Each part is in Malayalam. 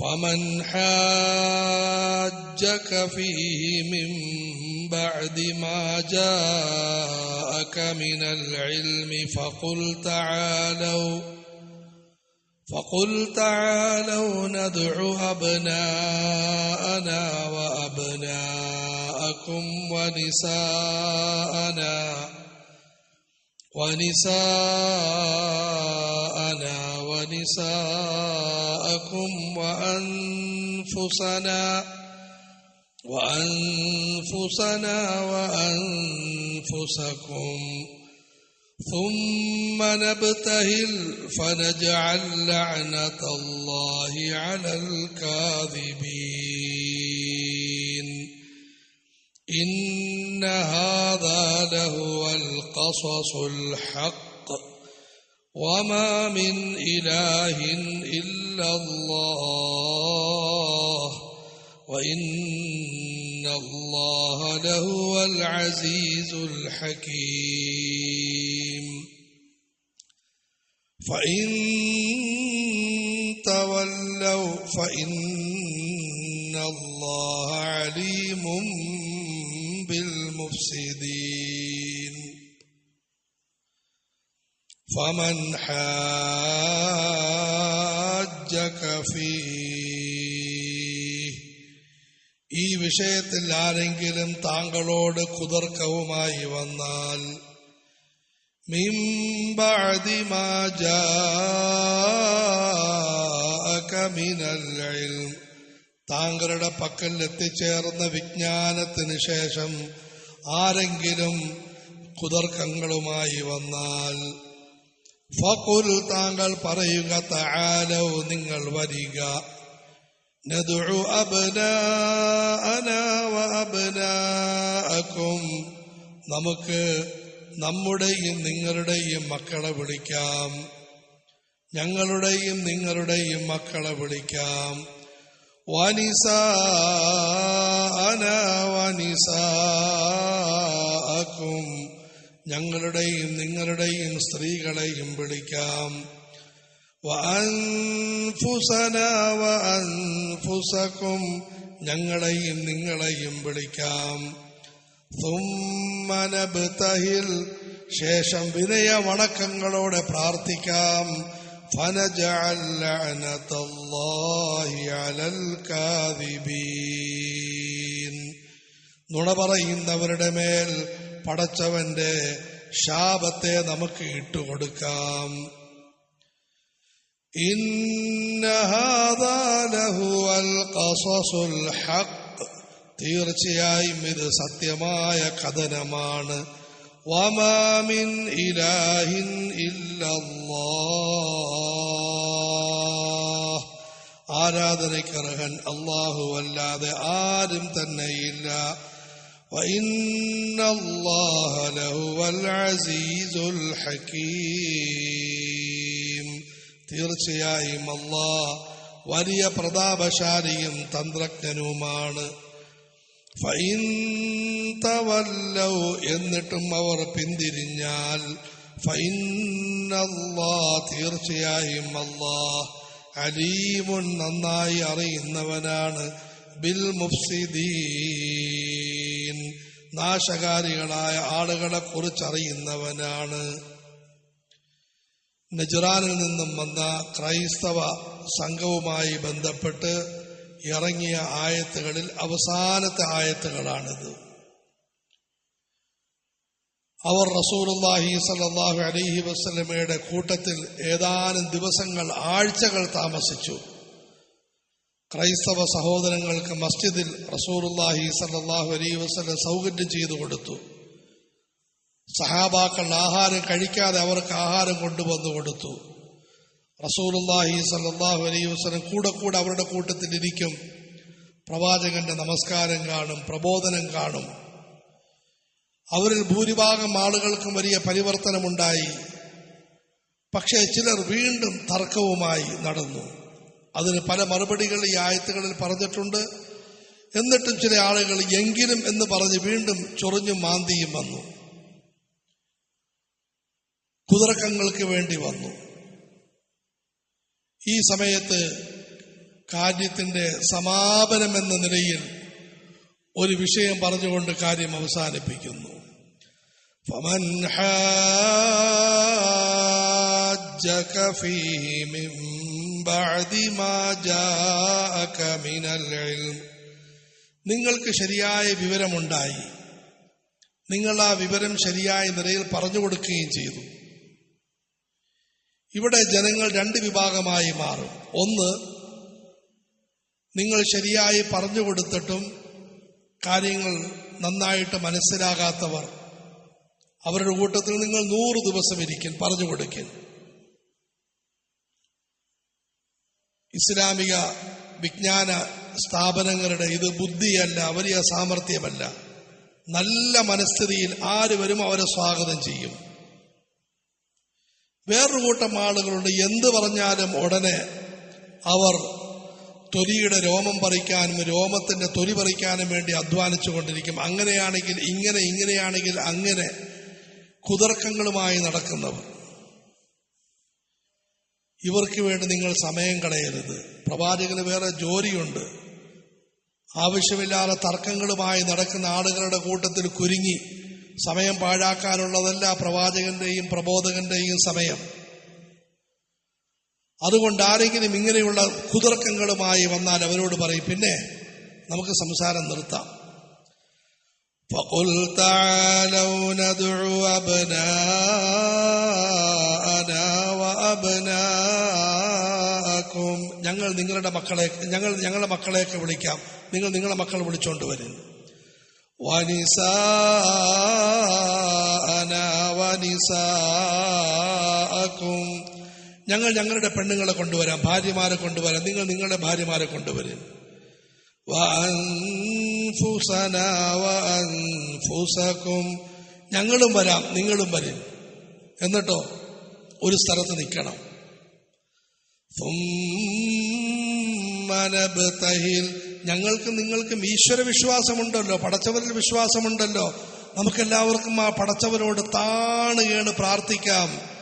فمن حاجك فيه من بعد ما جاءك من العلم فقل تعالوا فقل تعالوا ندع أبناءنا وأبناءكم ونساءنا ونساءنا ونساءكم وأنفسنا وأنفسنا وأنفسكم ثم نبتهل فنجعل لعنة الله على الكاذبين. إن هذا لهو القصص الحق وما من إله إلا الله وإن الله لهو العزيز الحكيم. فإن تولوا فإن الله عليم بالمفسدين فمن حاجك فيه ഈ വിഷയത്തിൽ ആരെങ്കിലും താങ്കളോട് കുതർക്കവുമായി വന്നാൽ മിംബഅദി മാ ജാഅക മിനൽ ഇൽം താങ്കളുടെ പക്കൽ എത്തിച്ചേർന്ന വിജ്ഞാനത്തിന് ശേഷം ആരെങ്കിലും കുതർക്കങ്ങളുമായി വന്നാൽ ഫകുൽ താങ്കൾ പറയുക തആലൗ നിങ്ങൾ വരിക ندعو أبناءنا وأبناءكم നമുക്ക് നമ്മുടെയും നിങ്ങളുടെയും മക്കളെ വിളിക്കാം ഞങ്ങളുടെയും നിങ്ങളുടെയും മക്കളെ വിളിക്കാം വനിസാന വനിസാക്കും ഞങ്ങളുടെയും നിങ്ങളുടെയും സ്ത്രീകളെയും വിളിക്കാം വഅൻഫുസന വഅൻഫുസക്കും ഞങ്ങളെയും നിങ്ങളെയും വിളിക്കാം സുമ്മനബ്തഹിൽ ശേഷം വിനയ വണക്കങ്ങളോടെ പ്രാർത്ഥിക്കാം فنجعل لعنة الله على الكاذبين നുണ പറയുന്നവരുടെ മേൽ പടച്ചവന്റെ ശാപത്തെ നമുക്ക് ഇട്ടുകൊടുക്കാം. തീർച്ചയായും ഇത് സത്യമായ കഥനമാണ്. വമാമിൻ ഇലാഹിൻ ആരാധനയ്ക്കർഹൻ അള്ളാഹുവല്ലാതെ ആരും തന്നെയില്ല. وإن الله لهو العزيز الحكيم തീർച്ചയായും അല്ലാ വലിയ പ്രതാപശാലിയും തന്ത്രജ്ഞനുമാണ് ഫൈൻ തവല്ലൗ എന്നിട്ടും അവർ പിന്തിരിഞ്ഞാൽ ഫൈനല്ലാ തീർച്ചയായും അല്ലാ അലീമുൻ നന്നായി അറിയുന്നവനാണ് ബിൽ മുഫ്സിദീൻ നാശകാരികളായ ആളുകളെ കുറിച്ചറിയുന്നവനാണ് നജറാനിൽ നിന്നും വന്ന ക്രൈസ്തവ സംഘവുമായി ബന്ധപ്പെട്ട് ഇറങ്ങിയ ആയത്തുകളിൽ അവസാനത്തെ ആയത്തുകളാണിത്. അവർ റസൂലുല്ലാഹി സല്ലാഹു അലഹി വസ്ലമയുടെ കൂട്ടത്തിൽ ഏതാനും ദിവസങ്ങൾ ആഴ്ചകൾ താമസിച്ചു. ക്രൈസ്തവ സഹോദരങ്ങൾക്ക് മസ്ജിദിൽ റസൂറുല്ലാഹി സല്ലാഹു അലൈ വസ്ലം സൗകര്യം ചെയ്തു കൊടുത്തു. സഹാബാക്കൾ ആഹാരം കഴിക്കാതെ അവർക്ക് ആഹാരം കൊണ്ടുവന്നു കൊടുത്തു. റസൂലുല്ലാഹി സല്ലാഹു അലൈ വസ്ലം കൂടെ കൂടെ അവരുടെ കൂട്ടത്തിൽ ഇരിക്കും. പ്രവാചകന്റെ നമസ്കാരം കാണും പ്രബോധനം കാണും. അവരിൽ ഭൂരിഭാഗം ആളുകൾക്കും വലിയ പരിവർത്തനമുണ്ടായി. പക്ഷേ ചിലർ വീണ്ടും തർക്കവുമായി നടന്നു. അതിന് പല മറുപടികൾ ഈ ആയത്തുകളിൽ പറഞ്ഞിട്ടുണ്ട് എന്നിട്ടും ചില ആളുകൾ എങ്കിലും എന്ന് പറഞ്ഞ് വീണ്ടും ചൊറിഞ്ഞും മാന്തിയും വന്നു കുതിരക്കങ്ങൾക്ക് വേണ്ടി വന്നു ഈ സമയത്ത് കാര്യത്തിന്റെ സമാപനം എന്ന നിലയിൽ ഒരു വിഷയം പറഞ്ഞുകൊണ്ട് കാര്യം അവസാനിപ്പിക്കുന്നു فمن حاجك فيه من بعد ما جاءك من العلم നിങ്ങൾക്ക് ശരിയായ വിവരമുണ്ടായി നിങ്ങൾ ആ വിവരം ശരിയായ നിലയിൽ പറഞ്ഞു കൊടുക്കുകയും ചെയ്തു ഇവിടെ ജനങ്ങൾ രണ്ട് വിഭാഗമായി മാറും ഒന്ന് നിങ്ങൾ ശരിയായി പറഞ്ഞു കൊടുത്തിട്ടും കാര്യങ്ങൾ നന്നായിട്ട് മനസ്സിലാകാത്തവർ അവരുടെ കൂട്ടത്തിൽ നിങ്ങൾ നൂറ് ദിവസം ഇരിക്കും പറഞ്ഞു കൊടുക്കും ഇസ്ലാമിക വിജ്ഞാന സ്ഥാപനങ്ങളുടെ ഇത് ബുദ്ധിയല്ല വലിയ സാമർഥ്യമല്ല. നല്ല മനസ്ഥിതിയിൽ ആര് വരും അവരെ സ്വാഗതം ചെയ്യും. വേറൊരു കൂട്ടം ആളുകളുണ്ട് എന്ത് പറഞ്ഞാലും ഉടനെ അവർ തൊലിയുടെ രോമം പറിക്കാനും രോമത്തിന്റെ തൊലി പറിക്കാനും വേണ്ടി അധ്വാനിച്ചു കൊണ്ടിരിക്കും. അങ്ങനെയാണെങ്കിൽ ഇങ്ങനെ ഇങ്ങനെയാണെങ്കിൽ അങ്ങനെ കുതർക്കങ്ങളുമായി നടക്കുന്നവർ. ഇവർക്ക് വേണ്ടി നിങ്ങൾ സമയം കളയരുത് പ്രവാചകന് വേറെ ജോലിയുണ്ട് ആവശ്യമില്ലാതെ തർക്കങ്ങളുമായി നടക്കുന്ന ആളുകളുടെ കൂട്ടത്തിൽ കുരുങ്ങി സമയം പാഴാക്കാനുള്ളതല്ല പ്രവാചകന്റെയും പ്രബോധകന്റെയും സമയം അതുകൊണ്ട് ആരെങ്കിലും ഇങ്ങനെയുള്ള കുതർക്കങ്ങളുമായി വന്നാൽ അവരോട് പറയും പിന്നെ നമുക്ക് സംസാരം നിർത്താം فقل تعالوا ندعو أبناءنا ഞങ്ങൾ നിങ്ങളുടെ മക്കളെ ഞങ്ങൾ ഞങ്ങളുടെ മക്കളെയൊക്കെ വിളിക്കാം. നിങ്ങൾ നിങ്ങളുടെ മക്കളെ വിളിച്ചോണ്ട് വരും. വനിസാഅക്കും. ഞങ്ങൾ ഞങ്ങളുടെ പെണ്ണുങ്ങളെ കൊണ്ടുവരാം ഭാര്യമാരെ കൊണ്ടുവരാം. നിങ്ങൾ നിങ്ങളുടെ ഭാര്യമാരെ കൊണ്ടുവരും. ഞങ്ങളും വരാം നിങ്ങളും വരും. എന്നിട്ടോ ഒരു സ്ഥലത്ത് നിൽക്കണം. മനബത്തഹിൽ ഞങ്ങൾക്ക് നിങ്ങൾക്കും ഈശ്വര വിശ്വാസമുണ്ടല്ലോ. പടച്ചവരിൽ വിശ്വാസമുണ്ടല്ലോ. നമുക്കെല്ലാവർക്കും ആ പടച്ചവരോട് താണുകയാണ് പ്രാർത്ഥിക്കാം.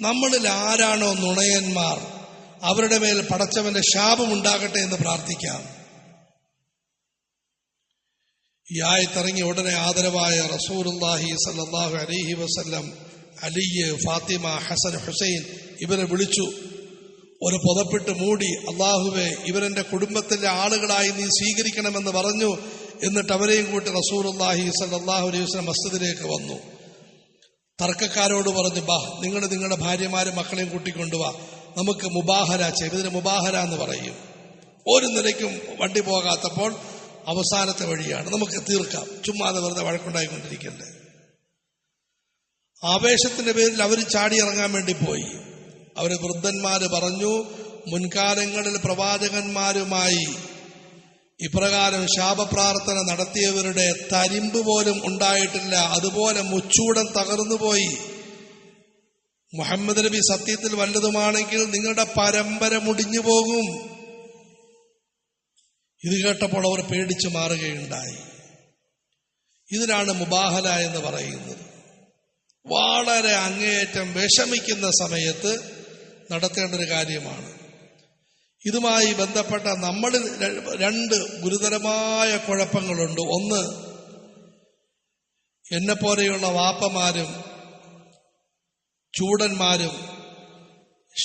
നമ്മളിൽ ആരാണോ നുണയന്മാർ? അവരുടെ മേൽ പടച്ചവന്റെ ശാപം ഉണ്ടാകട്ടെ എന്ന് പ്രാർത്ഥിക്കാം. ഈ ആയത്തിറങ്ങി ഉടനെ ആദരവായ റസൂർല്ലാഹി സല്ലാഹു അലഹി വസ്ല്ലം അലിയ് ഫാത്തിമ ഹസൻ ഹുസൈൻ ഇവരെ വിളിച്ചു. ഒരു പുതപ്പിട്ട് മൂടി അള്ളാഹുവെ ഇവരെന്റെ കുടുംബത്തിലെ ആളുകളായി നീ സ്വീകരിക്കണമെന്ന് പറഞ്ഞു. എന്നിട്ട് അവരെയും കൂട്ടി റസൂർ അള്ളാഹി സല്ലാഹു അലൈഹി വസ്ലം മസ്ജിദിലേക്ക് വന്നു. തർക്കക്കാരോട് പറഞ്ഞു ബാ നിങ്ങൾ നിങ്ങളുടെ ഭാര്യമാരും മക്കളെയും കൂട്ടിക്കൊണ്ടുവാ നമുക്ക് മുബാഹര ചെയ്യും. ഇതിന് മുബാഹര എന്ന് പറയും. ഒരു നിലയ്ക്കും വണ്ടി പോകാത്തപ്പോൾ അവസാനത്തെ വഴിയാണ്. നമുക്ക് തീർക്കാം ചുമ്മാതെ വെറുതെ വഴക്കുണ്ടായിക്കൊണ്ടിരിക്കണ്ടേ ആവേശത്തിന്റെ പേരിൽ അവർ ചാടിയിറങ്ങാൻ വേണ്ടി പോയി. അവർ വൃദ്ധന്മാര് പറഞ്ഞു മുൻകാലങ്ങളിൽ പ്രവാചകന്മാരുമായി ഇപ്രകാരം ശാപപ്രാർത്ഥന നടത്തിയവരുടെ തരിമ്പ് പോലും ഉണ്ടായിട്ടില്ല. അതുപോലെ മുച്ചൂടൻ തകർന്നുപോയി മുഹമ്മദ് നബി സത്യത്തിൽ വല്ലതുമാണെങ്കിൽ നിങ്ങളുടെ പരമ്പര മുടിഞ്ഞു പോകും. ഇത് കേട്ടപ്പോൾ അവർ പേടിച്ചു മാറുകയുണ്ടായി. ഇതിനാണ് മുബാഹല എന്ന് പറയുന്നത്. വളരെ അങ്ങേയറ്റം വിഷമിക്കുന്ന സമയത്ത് നടത്തേണ്ട ഒരു കാര്യമാണ്. ഇതുമായി ബന്ധപ്പെട്ട നമ്മൾ രണ്ട് ഗുരുതരമായ കുഴപ്പങ്ങളുണ്ട്. ഒന്ന് എന്നെ പോലെയുള്ള വാപ്പമാരും ചൂടന്മാരും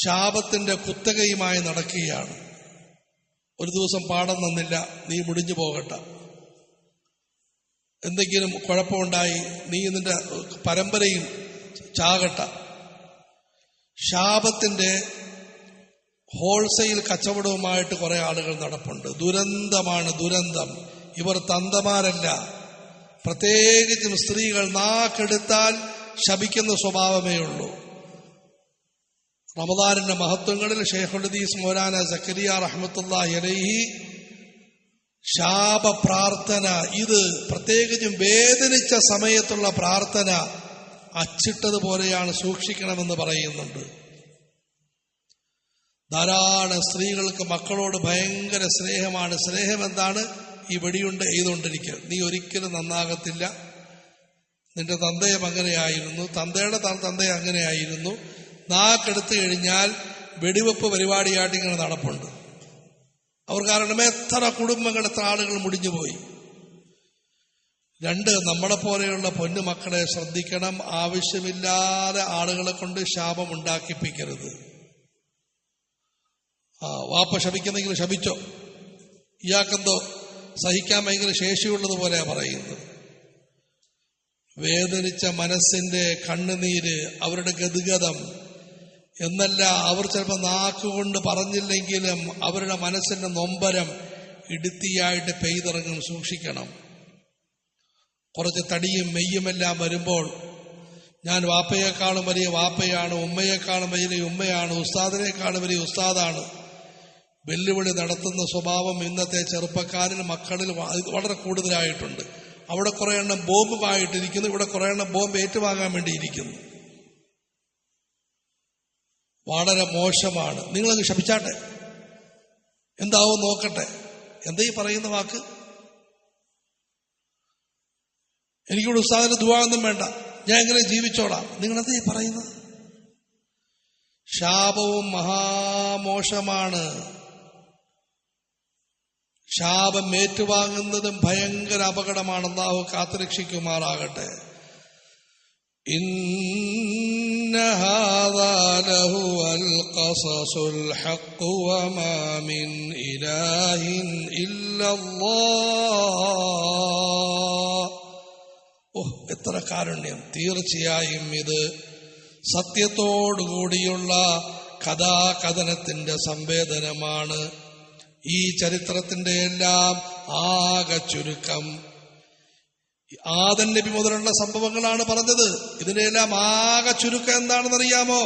ശാപത്തിന്റെ കുത്തകയുമായി നടക്കുകയാണ്. ഒരു ദിവസം പാടം നന്നില്ല നീ മുടിഞ്ഞു പോകട്ടെ. എന്തെങ്കിലും കുഴപ്പമുണ്ടായി നീ നിന്റെ പരമ്പരയും ചാകട്ട. ശാപത്തിന്റെ ഹോൾസെയിൽ കച്ചവടവുമായിട്ട് കുറെ ആളുകൾ നടപ്പുണ്ട്. ദുരന്തമാണ് ദുരന്തം. ഇവർ തന്തമാരല്ല. പ്രത്യേകിച്ചും സ്ത്രീകൾ നാക്കെടുത്താൽ ശപിക്കുന്ന സ്വഭാവമേ ഉള്ളൂ. റമദാനിന്റെ മഹത്വങ്ങളിൽ ഷെയ്ഖുദ്ദീസ് മൗലാന സക്കരിയ റഹ്മത്തുള്ള അലൈഹി ശാപ പ്രാർത്ഥന ഇത് പ്രത്യേകിച്ചും വേദനിച്ച സമയത്തുള്ള പ്രാർത്ഥന അച്ചിട്ടതുപോലെയാണ് സൂക്ഷിക്കണമെന്ന് പറയുന്നുണ്ട്. ധാരാളം സ്ത്രീകൾക്ക് മക്കളോട് ഭയങ്കര സ്നേഹമാണ്. സ്നേഹം എന്താണ്? ഈ വെടിയുണ്ട് എഴുതുകൊണ്ടിരിക്കുക നീ ഒരിക്കലും നന്നാകത്തില്ല. നിന്റെ തന്തയും അങ്ങനെയായിരുന്നു. തന്തയുടെ തന്തയം തന്ത അങ്ങനെയായിരുന്നു. നാക്കെടുത്തു കഴിഞ്ഞാൽ വെടിവെപ്പ് പരിപാടിയായിട്ട് ഇങ്ങനെ നടപ്പുണ്ട്. അവർ കാരണം എത്ര കുടുംബങ്ങൾ എത്ര മുടിഞ്ഞുപോയി. രണ്ട് നമ്മളെ പോലെയുള്ള പൊന്നു മക്കളെ ശ്രദ്ധിക്കണം. ആവശ്യമില്ലാതെ ആളുകളെ കൊണ്ട് ശാപം ഉണ്ടാക്കിപ്പിക്കരുത്. ആ വാപ്പ ശപിക്കുന്നെങ്കിൽ ശപിച്ചോ? ഇയാൾക്കെന്തോ സഹിക്കാൻ ഭയങ്കര ശേഷിയുള്ളതുപോലെ പറയുന്നത്. വേദനിച്ച മനസ്സിന്റെ കണ്ണുനീര് അവരുടെ ഗദ്ഗതം എന്നല്ല അവർ ചിലപ്പോൾ നാക്കുകൊണ്ട് പറഞ്ഞില്ലെങ്കിലും അവരുടെ മനസ്സിന്റെ നൊമ്പരം ഇടുത്തിയായിട്ട് പെയ്തിറങ്ങും സൂക്ഷിക്കണം. കുറച്ച് തടിയും മെയ്യുമെല്ലാം വരുമ്പോൾ ഞാൻ വാപ്പയെക്കാളും വലിയ വാപ്പയാണ് ഉമ്മയെക്കാളും വലിയ ഉമ്മയാണ് ഉസ്താദിനേക്കാളും വലിയ ഉസ്താദാണ്. വെല്ലുവിളി നടത്തുന്ന സ്വഭാവം ഇന്നത്തെ ചെറുപ്പക്കാരിൽ മക്കളിൽ വളരെ കൂടുതലായിട്ടുണ്ട്. അവിടെ കുറേ എണ്ണം ബോംബുമായിട്ടിരിക്കുന്നു ഇവിടെ കുറേ എണ്ണം ബോംബ് ഏറ്റുവാങ്ങാൻ വേണ്ടിയിരിക്കുന്നു. വളരെ മോശമാണ്. നിങ്ങളത് ക്ഷമിച്ചാട്ടെ എന്താവും നോക്കട്ടെ. എന്താ ഈ പറയുന്ന വാക്ക്? എനിക്കിവിടെ ഉസ്താദിന് ദുവാന്നും വേണ്ട. ഞാൻ എങ്ങനെ ജീവിച്ചോടാം നിങ്ങൾ എന്താ ഈ പറയുന്നത്? ശാപവും മഹാമോശമാണ്. ശാപം ഏറ്റുവാങ്ങുന്നതും ഭയങ്കര അപകടമാണ്. അള്ളാഹു കാത്തുരക്ഷിക്കുമാറാകട്ടെ. إن هذا لهو القصص الحق وما من إله إلا الله ഓഹ് എത്ര കാരുണ്യം തീർച്ചയായും ഇത് സത്യത്തോടുകൂടിയുള്ള കഥാകഥനത്തിന്റെ സംവേദനമാണ് ഈ ചരിത്രത്തിന്റെ എല്ലാം ആകെ ചുരുക്കം ആദൻ നബി മുതലുള്ള സംഭവങ്ങളാണ് പറഞ്ഞത്. ഇതിനെല്ലാം ആകെ ചുരുക്കം എന്താണെന്ന് അറിയാമോ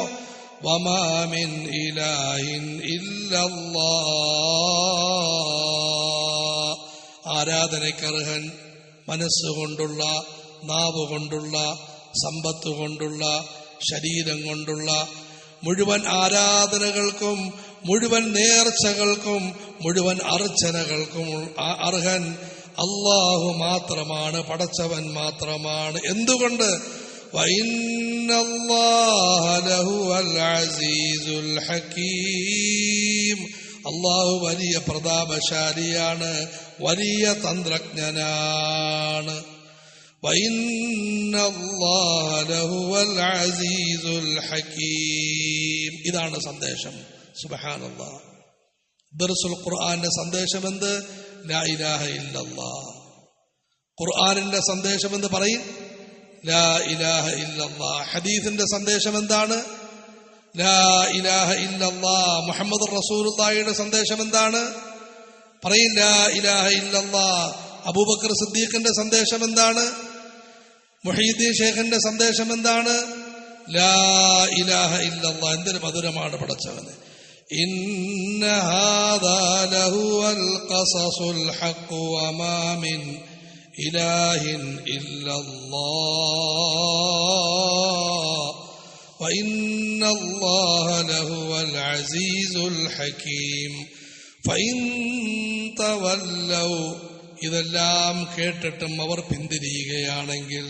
വമാമിൻ ഇലായിൻ ഇല്ലല്ലാ ആരാധനയ്ക്കർഹൻ മനസ്സുകൊണ്ടുള്ള നാവ് കൊണ്ടുള്ള സമ്പത്ത് കൊണ്ടുള്ള ശരീരം കൊണ്ടുള്ള മുഴുവൻ ആരാധനകൾക്കും മുഴുവൻ നേർച്ചകൾക്കും മുഴുവൻ അർച്ചനകൾക്കും അർഹൻ അള്ളാഹു മാത്രമാണ് പടച്ചവൻ മാത്രമാണ്. എന്തുകൊണ്ട്? അള്ളാഹു വലിയ പ്രതാപശാലിയാണ് വലിയ തന്ത്രജ്ഞനാണ്. ഇതാണ് സന്ദേശം. സുബഹാനുള്ള ദർസുൽ ഖുർആന്റെ സന്ദേശം എന്ത്? ലാ ഇലാഹ ഖുർആനിന്റെ സന്ദേശം എന്ന് പറയും. ലാ ഇലാഹ ഹദീസിന്റെ സന്ദേശം എന്താണ് ലാ ഇലാഹ മുഹമ്മദ് റസൂലുള്ളാഹിയുടെ സന്ദേശം എന്താണ് പറയും ലാ ഇലാഹ ഇല്ലല്ലാ. അബൂബക്കർ സിദ്ദീഖിന്റെ സന്ദേശം എന്താണ് മുഹീദ്ദീൻ ഷേഖിന്റെ സന്ദേശം എന്താണ് ലാ ഇലാഹ ഇല്ലല്ലാ. എന്തൊരു മധുരമാണ് പടച്ചവന്? إن هذا لهو القصص الحق وما من إله إلا الله وإن الله لهو العزيز الحكيم فإن تولوا ഇതെല്ലാം കേട്ടിട്ടും അവർ പിന്തിരിയുകയാണെങ്കിൽ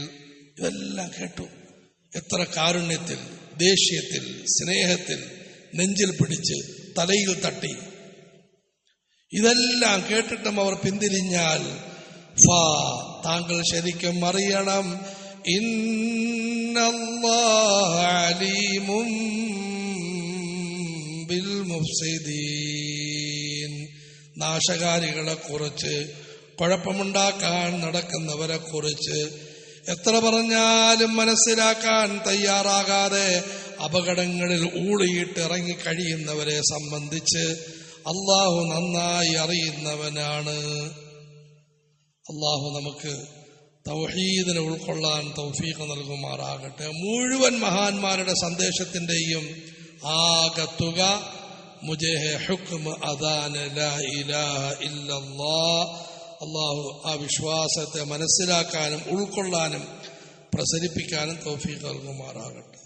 ഇതെല്ലാം കേട്ടു എത്ര കാരുണ്യത്തിൽ ദേഷ്യത്തിൽ സ്നേഹത്തിൽ നെഞ്ചിൽ പിടിച്ച് തലയിൽ തട്ടി. ഇതെല്ലാം കേട്ടിട്ടും അവർ പിന്തിരിഞ്ഞാൽ ഫാ താങ്കൾ ശരിക്കും അറിയണം. മുഫ്സിദീൻ. നാശകാരികളെ കുറിച്ച് കുഴപ്പമുണ്ടാക്കാൻ നടക്കുന്നവരെ കുറിച്ച് എത്ര പറഞ്ഞാലും മനസ്സിലാക്കാൻ തയ്യാറാകാതെ അപകടങ്ങളിൽ ഊളിയിട്ട് ഇറങ്ങി കഴിയുന്നവരെ സംബന്ധിച്ച് അള്ളാഹു നന്നായി അറിയുന്നവനാണ്. അള്ളാഹു നമുക്ക് തൗഹീദിനെ ഉൾക്കൊള്ളാൻ തൗഫീഖ് നൽകുമാറാകട്ടെ. മുഴുവൻ മഹാന്മാരുടെ സന്ദേശത്തിന്റെയും ആകെ തുക അള്ളാഹു ആ വിശ്വാസത്തെ മനസ്സിലാക്കാനും ഉൾക്കൊള്ളാനും പ്രസരിപ്പിക്കാനും തൗഫീഖ് നൽകുമാറാകട്ടെ.